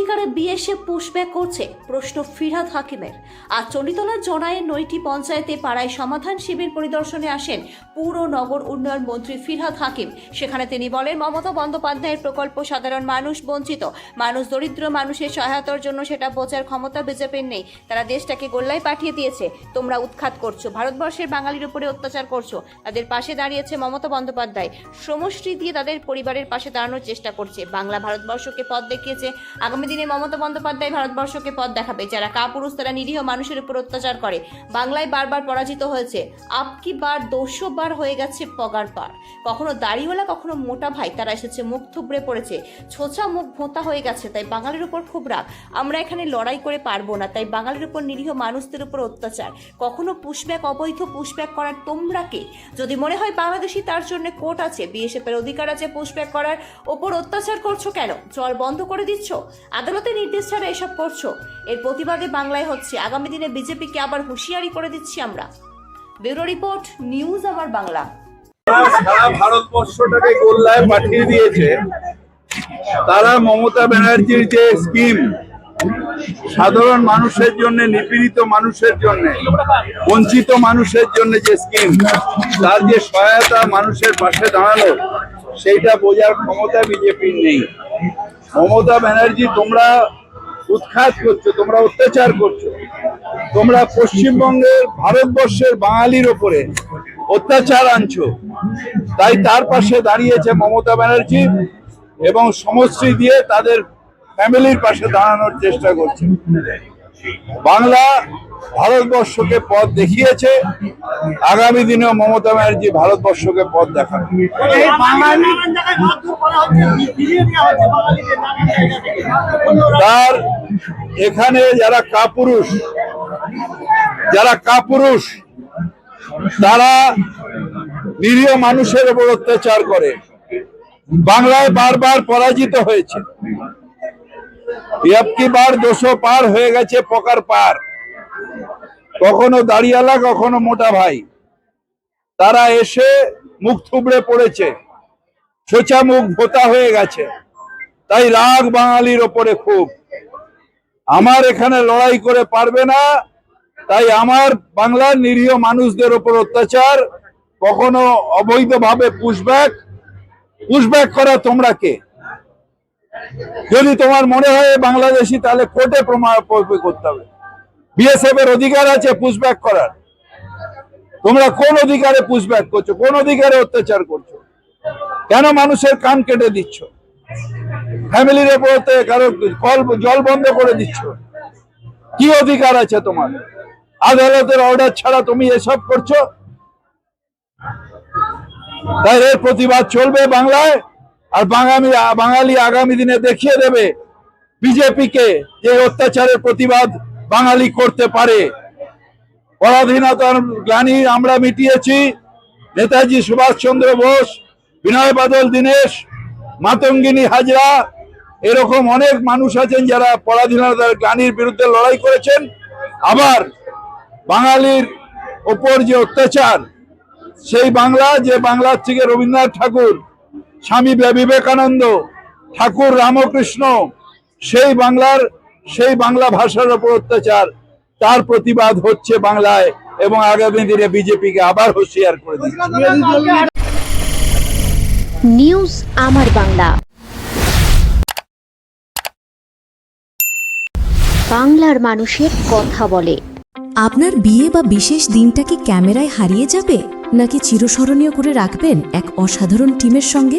অধিকারে BSF pushback করছে, প্রশ্ন ফিরহাদ হাকিমের। আর চণ্ডীতলার জনায়ের নয়টি পঞ্চায়েতে পাড়ায় সমাধান শিবির পরিদর্শনে আসেন পুর নগর উন্নয়ন মন্ত্রী ফিরহাদ হাকিম। সেখানে তিনি বলেন, মমতা বন্দ্যোপাধ্যায়ের প্রকল্প সাধারণ মানুষ বঞ্চিত। মানুষ দরিদ্র মানুষের সহায়তার জন্য সেটা বোঝার ক্ষমতা বিজেপির নেই। তারা দেশটাকে গোল্লায় পাঠিয়ে দিয়েছে। তোমরা উৎখাত করছ, ভারতবর্ষের বাঙালির উপরে অত্যাচার করছ। তাদের পাশে দাঁড়িয়েছে মমতা বন্দ্যোপাধ্যায়। সমষ্টি দিয়ে তাদের পরিবারের পাশে দাঁড়ানোর চেষ্টা করছে। বাংলা ভারতবর্ষকে পথ দেখিয়েছে আগামী দিনে মমতা বন্দ্যোপাধ্যায় ভারতবর্ষকে পথ দেখাবে, যারা কাপুরুষ তারা নিরীহ মানুষের উপর অত্যাচার করে। বাংলায় বারবার পরাজিত হয়েছে। আপকি বার দোষো বার হয়ে গেছে পগার পার। কখনো দাড়িওয়ালা, কখনো মোটা ভাই, তারা এসেছে, মুখ থুবড়ে পড়েছে। ছোচা মুখ ভোঁতা হয়ে গেছে, তাই বাঙালির উপর খুব রাগ। আমরা এখানে লড়াই করে পারব না, তাই বাঙালির উপর নিরীহ মানুষদের উপর অত্যাচার। কখনো পুশব্যাক অবৈধ পুশব্যাক করার তোমরা কে? যদি মনে হয় বাংলাদেশি তার জন্য কোর্ট আছে বিএসএফ এর অধিকার আছে পুশব্যাক করার ওপর অত্যাচার করছ কেন? জল বন্ধ করে দিচ্ছ? আদালতের নির্দেশ ছাড়া এসব করছ। এর প্রতিবাদে বাংলায় হচ্ছে। আগামী দিনে বিজেপিকে আবার হুঁশিয়ারি করে দিচ্ছি আমরা। ব্যুরো রিপোর্ট, নিউজ আমার বাংলা। ভারতবর্ষটাকে গোল্লায় পাঠিয়ে দিয়েছে। তারা মমতা ব্যানার্জির যে স্কিম, সাধারণ মানুষের জন্য, নিপীড়িত মানুষের জন্য, বঞ্চিত মানুষের জন্য যে স্কিম, তার যে সহায়তা মানুষের পাশে দাঁড়াল, সেইটা বোঝার ক্ষমতা বিজেপির নেই। মমতা ব্যানার্জি, তোমরা উৎখাত করছ, তোমরা অত্যাচার করছ। তোমরা পশ্চিমবঙ্গের ভারতবর্ষের বাঙালির ওপরে অত্যাচার আনছো। তাই তার পাশে দাঁড়িয়েছে মমতা ব্যানার্জি এবং সমষ্টি দিয়ে তাদের ফ্যামিলির পাশে দাঁড়ানোর চেষ্টা করছে। বাংলা ভারতবর্ষকে পথ দেখিয়েছে। আগামী দিনেও মমতা ব্যানার্জি ভারতবর্ষকে পথ দেখাবে। থেকে তার এখানে যারা কাপুরুষ যারা কাপুরুষ তারা নিরীহ মানুষের উপর অত্যাচার করে। বাংলায় বারবার পরাজিত হয়েছে। বার দুশো পার হয়ে গেছে পকার পার। কখনো দাঁড়িয়ালা, কখনো মোটা ভাই। তারা এসে মুখ থুবড়ে পড়েছে। সোচা মুখ ভোতা হয়ে গেছে। তাই রাগ বাঙালির ওপরে খুব। আমার এখানে লড়াই করে পারবে না। তাই আমার বাংলার নিরীহ মানুষদের ওপর অত্যাচার। কখনো অবৈধভাবে পুশব্যাক পুশব্যাক করা তোমরা কে? যদি তোমার মনে হয় বাংলাদেশি, তাহলে কোর্টে প্রমাণ করতে হবে। বিএসএফ এর অধিকার আছে পুশব্যাক করার। তোমরা কোন অধিকারে পুশব্যাক করছ? কোন অধিকারে অত্যাচার করছ? কেন মানুষের কান কেটে দিচ্ছ? ফ্যামিলির কারও কল জল বন্ধ করে দিচ্ছ? কি অধিকার আছে তোমার? আদালতের অর্ডার ছাড়া তুমি এসব করছ? তাই এর প্রতিবাদ চলবে বাংলায়, আর বাঙালি বাঙালি আগামী দিনে দেখিয়ে দেবে বিজেপিকে যে অত্যাচারের প্রতিবাদ বাঙালি করতে পারে। পরাধীনতার গ্লানি আমরা মিটিয়েছি। নেতাজি সুভাষচন্দ্র বোস, বিনয় বাদল, দীনেশ, মাতঙ্গিনী হাজরা, এরকম অনেক মানুষ আছেন যারা পরাধীনতার গ্লানির বিরুদ্ধে লড়াই করেছেন। আবার বাঙালির ওপর যে অত্যাচার, সেই বাংলা, যে বাংলার থেকে রবীন্দ্রনাথ ঠাকুর, স্বামী বিবেকানন্দ, ঠাকুর রামকৃষ্ণ, সেই বাংলার সেই বাংলা ভাষার ওপর অত্যাচার তার প্রতিবাদ হচ্ছে বাংলায় এবং আগামী দিনে বিজেপিকে আবার হুঁশিয়ার করে দিচ্ছে। নিউজ আমার বাংলা। বাংলার মানুষের কথা বলে। আপনার বিয়ে বা বিশেষ দিনটা কি ক্যামেরায় হারিয়ে যাবে নাকি চিরস্মরণীয় করে রাখবেন এক অসাধারণ টিমের সঙ্গে?